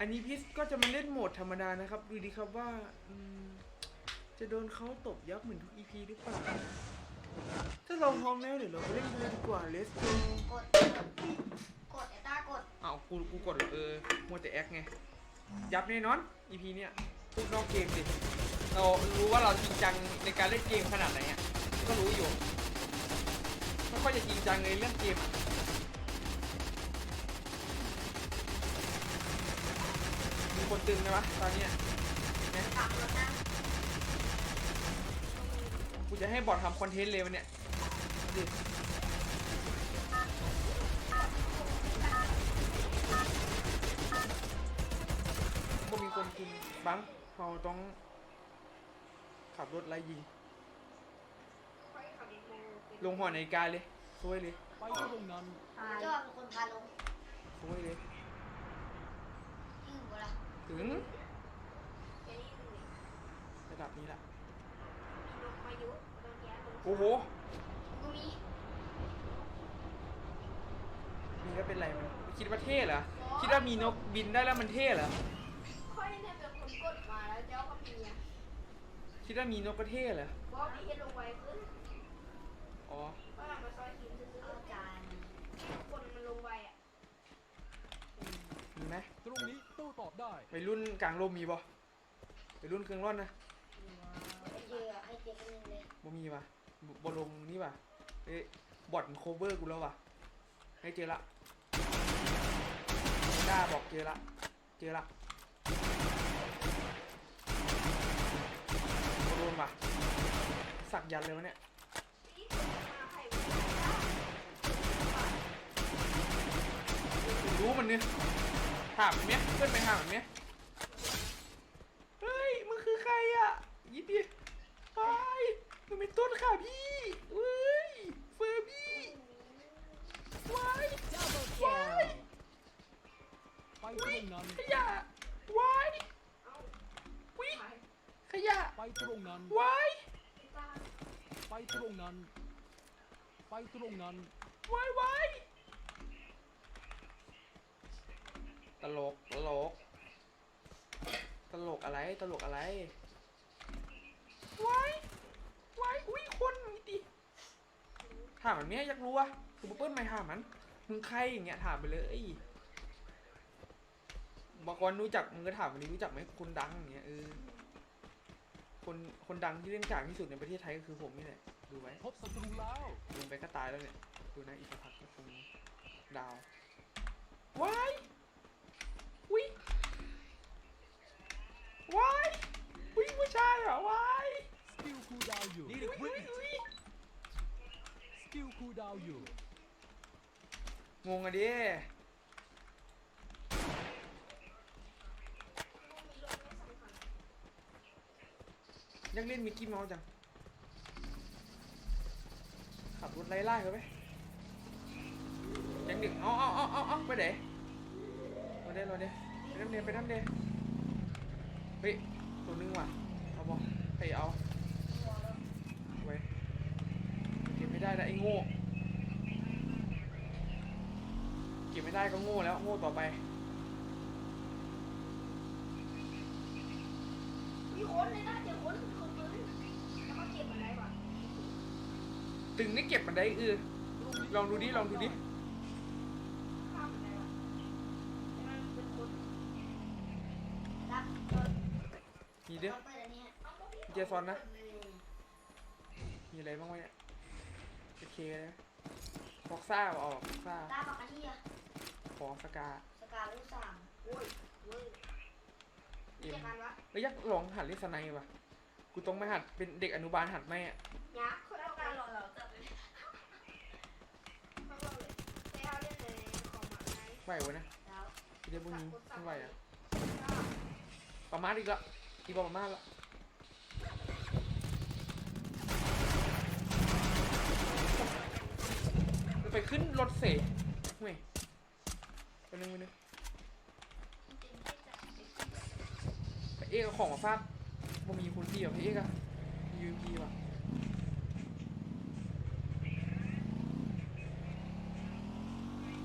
อันนี้พี่ก็จะมาเล่นโหมดธรรมดานะครับ ดูดีครับว่าจะโดนเขาตบยับเหมือนทุกอีพีหรือเปล่า ถ้าเราพร้อมแล้วเดี๋ยวเราไปเล่นกันเลยดีกว่า let's go กด กดไอ้ต้ากด อ้าวกูกูกดเออมัวแต่แอคไง ยับแน่นอน EP เนี้ยพูดนอกเกมสิเรารู้ว่าเราจริงจังในการเล่นเกมขนาดไหนอะก็รู้อยู่ไม่ค่อยจะจริงจังในเรื่องเกมอะ คนตึงไหมวะตอนเนี้ยเนี่ยขับรถนะกูจะให้บอททำคอนเทนต์เลยวันเนี้ยดิก็มีคนกินบังเราต้องขับรถไล่ยิง ลงหอนาฬิกาเลยซวยเลย ไปที่ตรงนั้นเจ้าเป็นคนพาลงซวยเลยที่หัวละ ถึง ระดับนี้ละโอ้โหกูมีมีก็เป็นไรมันคิดว่าเท่เหรอ คิดว่ามีนกบินได้แล้วมันเท่เหรอค่อยเนี่ยเป็นคนกดมาแล้วเจ้าก็มีอะคิดว่ามีนกก็เท่เหรอบอกพี่เอ็นลงไวขึ้น อ๋อว่ามาซอยหินซื้อ เอาจาน ๆคนมันลงไวอะ มีไหม ตรงนี้โต้ตอบได้วัยรุ่นกลางลมมีบ่วัยรุ่นเครื่องร่อนนะไอ้เจือให้เจ๊กันหนึ่งเลยบ่มีป่ะบบลงนี่ป่ะเอ๊ะบอทโคเวอร์กูแล้วว่ะให้เจอละกล้าบอกเจอละเจอละโดนว่ะสักยันเลยวะเนี่ยที่คนมาไข่รู้มันเนี่ย ถามมันเนี่ยเพื่อนไปถามมันเนี่ยเฮ้ยมึงคือใครอะยิดดิไปมึงเป็นต้นค่ะพี่เฮ้ยเฟอร์บี้ว้ายว้ายไปที่ตรงนั้นขยะว้ายวิขยะไปตรงนั้นว้ายไปตรงนั้นไปตรงนั้นว้ายว้ายต ลกตลก ตลกอะไรตลกอะไรว้ายว้ายอุ้ยคนมีดิถามมันเนี้ยอยากรู้อะคือเปิ้ลไม่ถามมันมึงใครอย่างเงี้ยถามไปเลยบางคนรู้จักมึงก็ถามวันนี้รู้จักไหมคนดังอย่างเงี้ยเออคนคนดังที่เล่นกากที่สุดในประเทศไทยก็คือผมนี่แหละดูไว้พบศัตรูแล้วลงไปก็ตายแล้วเนี่ยดูนะอีกสักพักก็คงดาวว้าย วิว้ายวิผู้ชายเหรอว้ายสกิลคูลดาวน์อยู่วิวิวิสกิลคูลดาวน์อยู่งงอะดิยังเล่นมิกกี้เมาส์จัง ขับรถไล่ล่าเขาไปยังดึกเอาเอาเอาเอาเอาไปไหน รอเด้รอเด้ไปน้ำเดไปน้ำเดเฮ้ยตัวนึงว่ะเอาบอไปเอาไว้เก็บไม่ได้แล้วไอ้โง่เก็บไม่ได้ก็โง่แล้วโง่ต่อไปมีคนเลยนะเดี๋ยวคนคนปืนแล้วเขาเก็บอะไรวะตึงนี่เก็บมันได้เออลองดูดิลองดูดิ ข้ามอะไรวะแต่มันเป็นคน รับ มีเด้อ เราเปิดอันนี้ เอาก็พี่ เจซอนนะ มีอะไรบ้างวะเนี่ยโอเคเลยฟอกซ่าเอาออกฟอกซ่าตาปากกาที่อะขอสกาสกาลูกสามโอ้ยเว้ยเอ็มเจอกันวะเอ้ยยักลองหัดเล่นสไนป์ว่ะกูต้องไปหัดเป็นเด็กอนุบาลหัดไหมอะยักษ์คนเอาการหล่อเราจับเลยเขาบอกเลยไปเอาเล่นเลยของหมาไงไหววะนะแล้วเดี๋ยวพวกนี้ไม่ไหวอะประมาทอีกละอีบอกประมาทละ มันไปขึ้นรถเสเว้ยไปนึงไปนึงไปเอกเอาของมาฟาดบ่มีคนพี่อะพี่เอกอะมียูพีว่ะ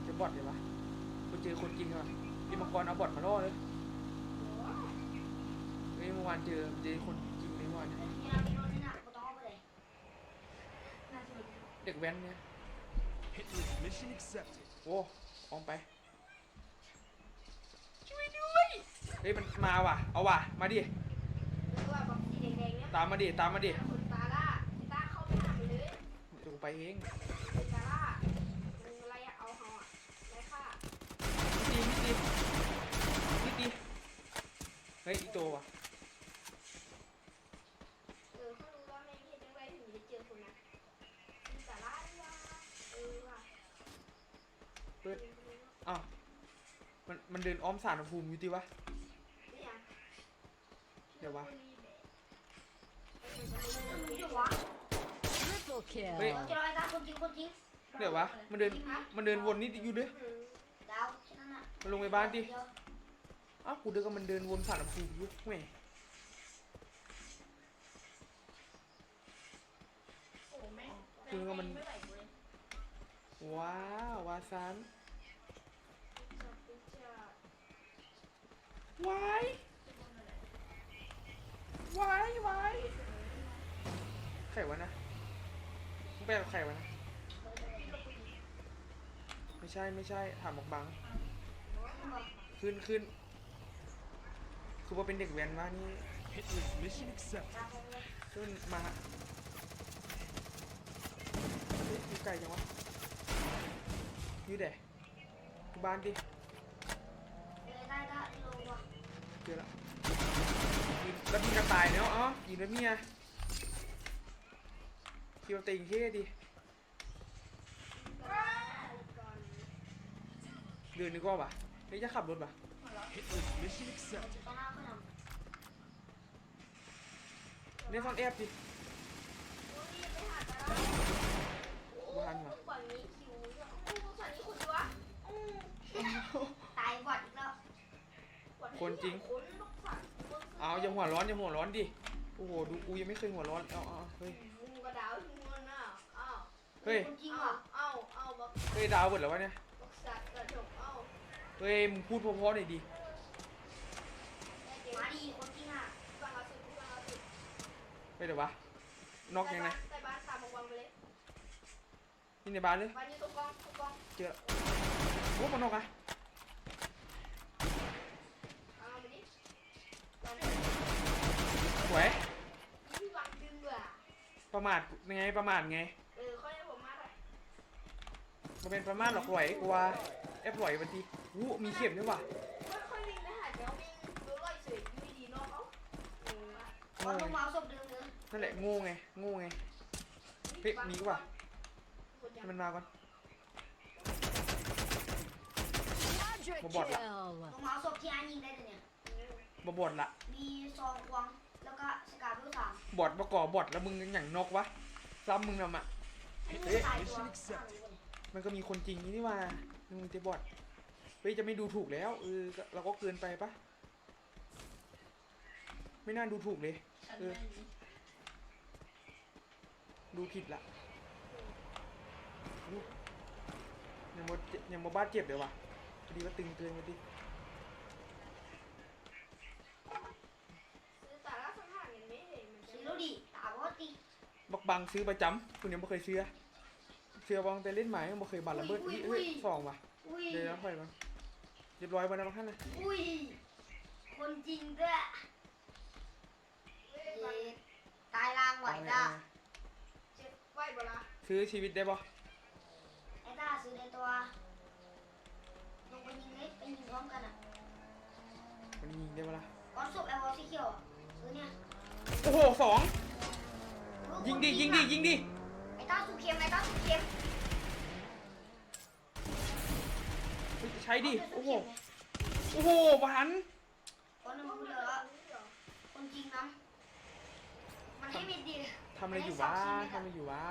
จะบอทเลยวะกูเจอคนจริงว่ะพี่มังกรเอาบอทมาล่อเลยเฮ้ยเมื่อวานเจอเจอคนจริงเลยเมื่อวานเนี่ยนี่นะมีรถนี่นะกูต้องเอาไปเลยน่าจะเป็นเด็กแว้นเนี่ย Hitless mission accepted. โว้ออมไป ช่วยด้วย เฮ้ยมันมาว่ะ เอาว่ะ มาดิ หรือว่าแบบสีแดงๆเนี่ยตามมาดิ ตามมาดิขนตาล่าตาเข้าไปหาไปเลยเดี๋ยวกูไปเองขนตาล่ามึงอะไรอะเอาเขาอะไรค่ะนิดดีนิดดีนิดดีเฮ้ยอีกตัวว่ะ เออเขารู้ว่าไม่เห็นจังไรถึงจะเจอคนนะขนตาล่าดีว่าเออว่ะ เปิด อ้าว มันมันเดินอ้อมสารพระภูมิอยู่ดิวะนี่ยังเดี๋ยววะมึงจะวะ Triple kill. เฮ้ยจะรอไอ้ตาคนจริงคนจริงเดี๋ยววะ มันเดิน มันเดินวนนิดอยู่เด้อดาวแค่นั้นน่ะมันลงไปบ้านดิเดี๋ยวอ้าวกูเดินกับมันเดินวนสารพระภูมิอยู่แหม่โอ้แม่งกูนึกว่ามันไม่ไหวเลยว้าววาซัน จับเป็นจั บวายวายวายไข่วะนะมึงไปกับไข่วะนะ ไม่ใช่ไม่ใช่ถามบอกบัง ขึ้นขึ้น คือว่าเป็นเด็กแว้นว่านี่ Hitless mission accepted. ขึ้นมาเฮ้ยอยู่ไกลจังวะอยู่เดะอยู่บ้านดิเดี๋ยวได้ได้ลงว่ะ เจอแล้วยิงแล้วมีกระต่ายเนาะอ๋อยิงแล้วเมียคิวติงเท่ดิก่อนเดินดีกว่าปะเฮ้ยจะขับรถปะ Hitless mission accepted. ตอนหน้าเขานเนี่ยซ่อนแอบดิโอ้ยไปหาตาล่าโอ้บ้านวะ คนจริงคนลูกฝั่งคนเอาอย่าหัวร้อนอย่าหัวร้อนดิ โอ้โหดูกูยังไม่เคยหัวร้อน เอาเอาเอาเฮ้ย มึงกระดาวที่มึงน่ะอ้าวเฮ้ยคนจริงอ้าว่ะวอ้าวอ้าวบักเฮ้ยดาวเบิดแล้ววะเนี่ย บักสัตว์กระจกอ้าวเฮ้ยมึงพูดเพราะๆหน่อยดิแม่เดี๋ยวมาดีคนจริงอะฟังเราสุดฟังเราสุดเฮ้ยเดี๋ยววะ นอกยังไงใต้บ้านตามมาวางไปเลยนี่ในบ้านเลย บ้านอยู่ตรงกองตรงกองเจอโอ้มันนอกอะ เอาไปดิวาง สวยที่วางดึงว่ะประมาทไงประมาทไงเออค่อยให้ผมมาเลยมันเป็นประมาทหรอกไหวกูว่าแอบไหวบันทีวู้มีเข็มด้วยว่ะค่อยค่อยวิ่งนะฮะเดี๋ยววิ่งดูรอยเฉยอยู่ดีๆน้องเขาเออว่ะเอาลงมาเอาศพเดิมเลยนั่นแหละโง่ไงโง่ไง เฮ้ยมีกว่าให้มันมาก่อน Quadra Một bọt ạ. kill. ลงมาเอาศพที่อันยิงได้เลยเนี่ย บอบอดละมีซองควง บอดประกอบบอดแล้วมึงอย่างนกวะซ้ำมึงนำอะอันเฮ้นี้ยตายตัว mission accepted. มันก็มีคนจริงนี่นี่ว่ามึงจะบอดเฮ้ยจะไม่ดูถูกแล้วเออก็เราก็เกินไปปะไม่น่าดูถูกเลยเออดูผิดละอู้ยังบ่เจ็บยังบ่บาดเจ็บเดี๋ยววะพอดีว่าตึงเกินไปดิ ซื้อแต่ละสถานยังไม่เห็นมัน สี จะ แล้วดิตาบอดตี บักบังซื้อประจำคุณยังไม่เคยซื้อเสื้อบางแต่เล่นหมายยังไม่เคยบาดระเบิดอุ๊ยเฮ้ยสองว่ะอุ้ยเดี๋ยวนะถอยมาเรียบร้อยมาแล้วบางท่านนะอุ้ยคนจริงด้วยเว้ยเย้บังตายลางไหวเอาไงจ้าเอาไงเจ็บไว้บ่ละซื้อชีวิตได้ปะไอ้ตาซื้อในตัวลงไปยิงเลยไปยิงพร้อมกันอะมันยิงได้ปะล่ะก้อนศพแอลวอลสีเขียวอะซื้อเนี่ยโอ้โหสอง ยิงดิยิงดิยิงดิไอ้ตาสุเข็มไอ้ตาสุเข็มเฮ้ยใช้ดิ โอ้โห โอ้โหบหันคนหนึ่งกูเหลือคนจริงนะมันให้มิดดีทำอะไรอยู่วะทำอะไรอยู่วะ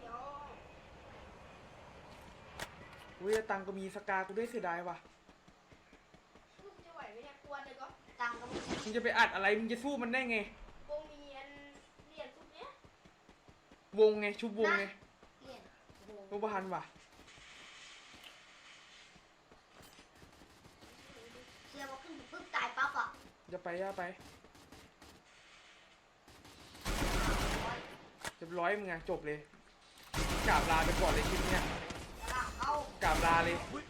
เดี๋ยวอุ้ยตังค์ก็มีสกากูด้วยเสียดายว่ะมึงจะไหวไหมเนี่ยกลัวเลยก็ตังค์ก็ไม่ใช่มึงจะไปอัดอะไรมึงจะสู้มันได้ไง วงมีอันเหรียญทุกเนี้ยว งไงชุบวงไงเลี่ยนโอ้โหโอ้บหันว่ะเสียบอกขึ้นปุ๊บตายปั๊บอะยจะไปย่าไปร้อยเรียบร้อยมึงไงจบเลยกราบลาไปก่อนเลยคลิปเนี้ยกระลาเข้ากราบลาเลย Quick